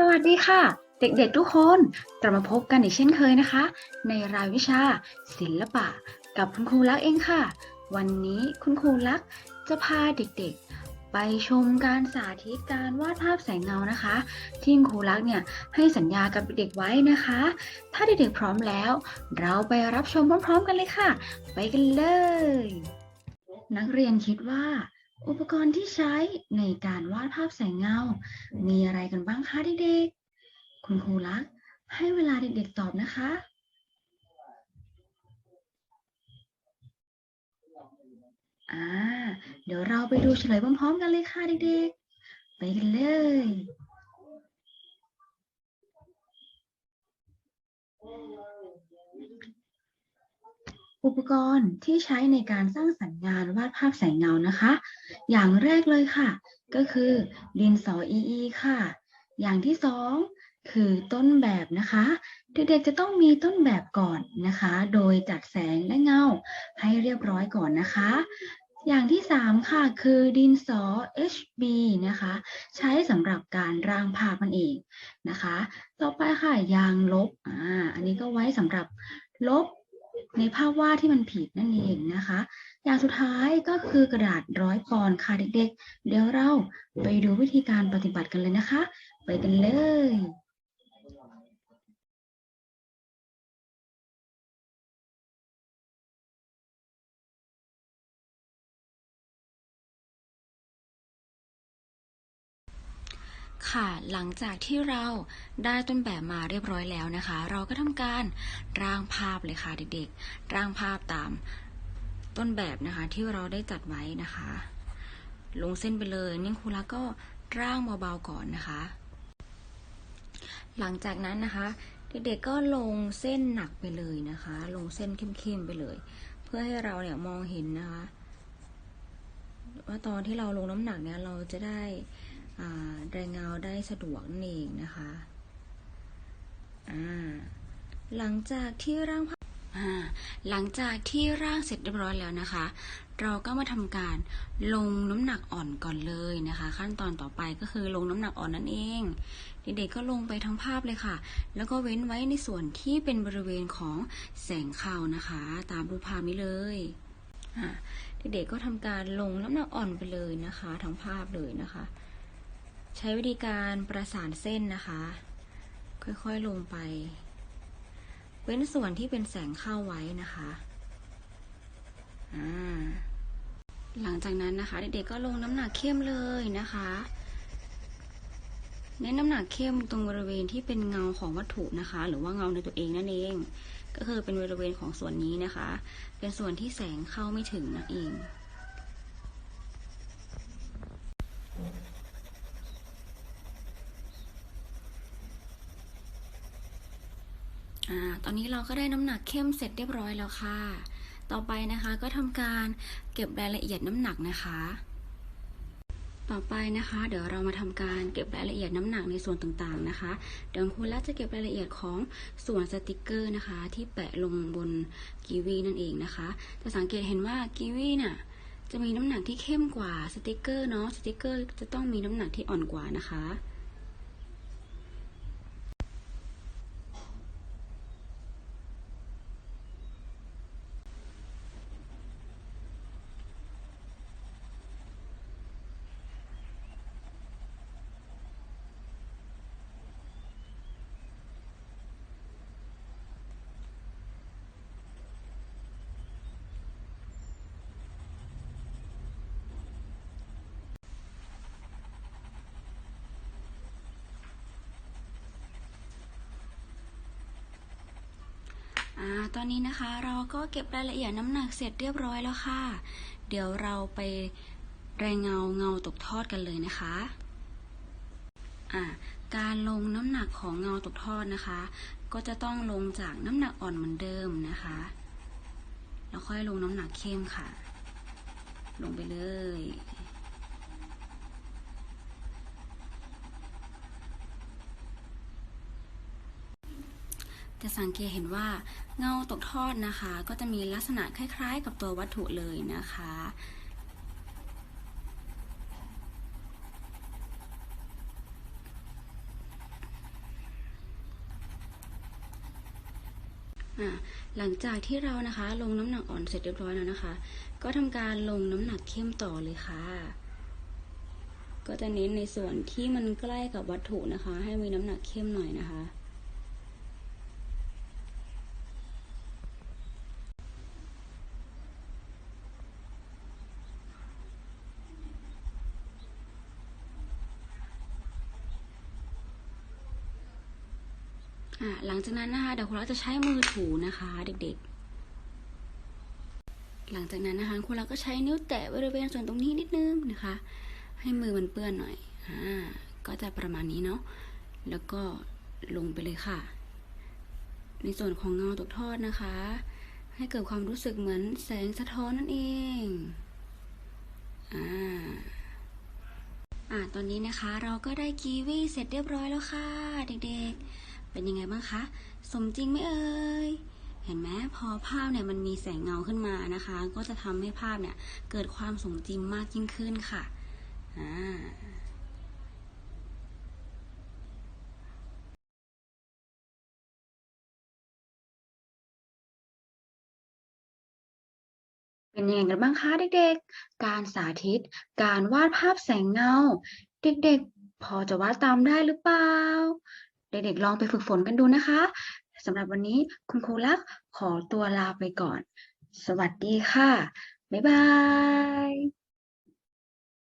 สวัสดีค่ะ เด็กๆทุกคนกลับมาพบกันอีกเช่นเคยนะคะ ในรายวิชา ศิลปะ กับคุณครูลักษ์เองค่ะ วันนี้คุณครูลักษ์จะพาเด็กๆ ไปชมการสาธิตการวาดภาพแสงเงานะคะ ที่คุณครูลักษ์เนี่ยให้สัญญากับเด็กๆไว้นะคะ ถ้าเด็กๆพร้อมแล้ว เราไปรับชมพร้อมๆกันเลยค่ะ ไปกันเลย นักเรียนคิดว่า อุปกรณ์ที่ใช้ในการวาดภาพแสงเงา มีอะไรกันบ้างคะเด็กๆ คุณครูลักษ์ให้เวลาเด็กๆตอบนะคะ อ่า เดี๋ยวเราไปดูเฉลยพร้อมๆกันเลยค่ะเด็กๆ ไปกันเลย อุปกรณ์ที่ใช้ในการสร้างสรรค์งานวาดภาพแสงเงานะคะ อย่างแรกเลยค่ะ ก็คือดินสอ EE ค่ะ อย่างที่สองคือต้นแบบนะคะ เด็กๆจะต้องมีต้นแบบก่อนนะคะ โดยจัดแสงและเงาให้เรียบร้อยก่อนนะคะ อย่างที่สามค่ะ คือดินสอ HB นะคะ ใช้สำหรับการร่างภาพมันเองนะคะ ต่อไปค่ะยางลบอ่าอันนี้ก็ไว้สำหรับลบ ในภาพวาดที่มันผิดนั่นเองนะคะ อย่างสุดท้ายก็คือกระดาษร้อยปอนด์ค่ะเด็กๆ เดี๋ยวเราไปดูวิธีการปฏิบัติกันเลยนะคะ ไปกันเลย ค่ะ หลังจากที่เราได้ต้นแบบมาเรียบร้อยแล้วนะคะ เราก็ทำการร่างภาพเลยค่ะเด็กๆ ร่างภาพตามต้นแบบนะคะที่เราได้จัดไว้นะคะ ลงเส้นไปเลยนิ่งครูรักก็ร่างเบาๆก่อนนะคะ หลังจากนั้นนะคะ เด็กๆก็ลงเส้นหนักไปเลยนะคะ ลงเส้นเข้มๆไปเลย เพื่อให้เราเนี่ยมองเห็นนะคะ ว่าตอนที่เราลงน้ำหนักเนี่ยเราจะได้ ได้สะดวกนั่นเองนะคะอ่าหลังจากที่ร่างอ่าหลังจากที่ร่างเสร็จเรียบร้อยแล้วนะคะ เราก็มาทำการลงน้ำหนักอ่อนก่อนเลยนะคะ ขั้นตอนต่อไปก็คือลงน้ำหนักอ่อนนั่นเองเด็กๆก็ลงไปทั้งภาพเลยค่ะ แล้วก็เว้นไว้ในส่วนที่เป็นบริเวณของแสงเข้านะคะ ตามรูปภาพนี้เลยอ่าเด็กๆก็ทำการลงน้ำหนักอ่อนไปเลยนะคะ ทั้งภาพเลยนะคะ ใช้วิธีการประสานเส้นนะคะ ค่อยๆลงไป เว้นส่วนที่เป็นแสงเข้าไว้นะคะหลังจากนั้นนะคะ เด็กๆก็ลงน้ำหนักเข้มเลยนะคะเน้นน้ำหนักเข้มตรงบริเวณที่เป็นเงาของวัตถุนะคะ หรือว่าเงาในตัวเองนั่นเอง ก็คือเป็นบริเวณของส่วนนี้นะคะ เป็นส่วนที่แสงเข้าไม่ถึงนั่นเอง อ่าตอนนี้เราก็ได้น้ำหนักเข้มเสร็จเรียบร้อยแล้วค่ะ ต่อไปนะคะก็ทำการเก็บรายละเอียดน้ำหนักนะคะ ต่อไปนะคะ เดี๋ยวเรามาทำการเก็บรายละเอียดน้ำหนักในส่วนต่างๆนะคะ เดี๋ยวครูและจะเก็บรายละเอียดของส่วนสติกเกอร์นะคะ ที่แปะลงบนกีวีนั่นเองนะคะจะสังเกตเห็นว่ากีวีน่ะจะมีน้ำหนักที่เข้มกว่าสติกเกอร์เนาะสติกเกอร์จะต้องมีน้ำหนักที่อ่อนกว่านะคะ ตอนนี้นะคะเราก็เก็บรายละเอียดน้ำหนักเสร็จเรียบร้อยแล้วค่ะ เดี๋ยวเราไปแรงเงาเงาตกทอดกันเลยนะคะอ่าการลงน้ำหนักของเงาตกทอดนะคะ ก็จะต้องลงจากน้ำหนักอ่อนเหมือนเดิมนะคะ แล้วค่อยลงน้ำหนักเข้มค่ะ ลงไปเลย จะสังเกตเห็นว่าเงาตกทอดนะคะ ก็จะมีลักษณะคล้าย ๆ กับตัววัตถุเลยนะคะ หลังจากที่เรานะคะ ลงน้ำหนักอ่อนเสร็จเรียบร้อยแล้วนะคะ ก็ทำการลงน้ำหนักเข้มต่อเลยค่ะก็จะเน้นในส่วนที่มันใกล้กับวัตถุนะคะ ให้มีน้ำหนักเข้มหน่อยนะคะ อะหลังจากนั้นนะคะเดี๋ยวครูรักจะใช้มือถูนะคะ เด็กๆ หลังจากนั้นนะคะครูรักก็ใช้นิ้วแตะบริเวณส่วนตรงนี้นิดนึงนะคะ ให้มือมันเปื้อนหน่อยอ่าก็จะประมาณนี้เนาะแล้วก็ลงไปเลยค่ะ ในส่วนของเงาตกทอดนะคะ ให้เกิดความรู้สึกเหมือนแสงสะท้อนนั่นเองอ่าอ่าตอนนี้นะคะเราก็ได้กีวีเสร็จเรียบร้อยแล้วค่ะ เด็กๆ เป็นยังไงบ้างคะ สมจริงไหมเอ่ยเห็นไหมพอภาพเนี่ยมันมีแสงเงาขึ้นมานะคะ ก็จะทำให้ภาพเนี่ยเกิดความสมจริงมากยิ่งขึ้นค่ะอ่าเป็นยังไงกันบ้างคะเด็กๆ การสาธิต การวาดภาพแสงเงา เด็กๆ พอจะวาดตามได้หรือเปล่า เด็กๆลองไปฝึกฝนกันดูนะคะสำหรับวันนี้คุณครูลักษ์ขอตัวลาไปก่อน สวัสดีค่ะ บ๊ายบาย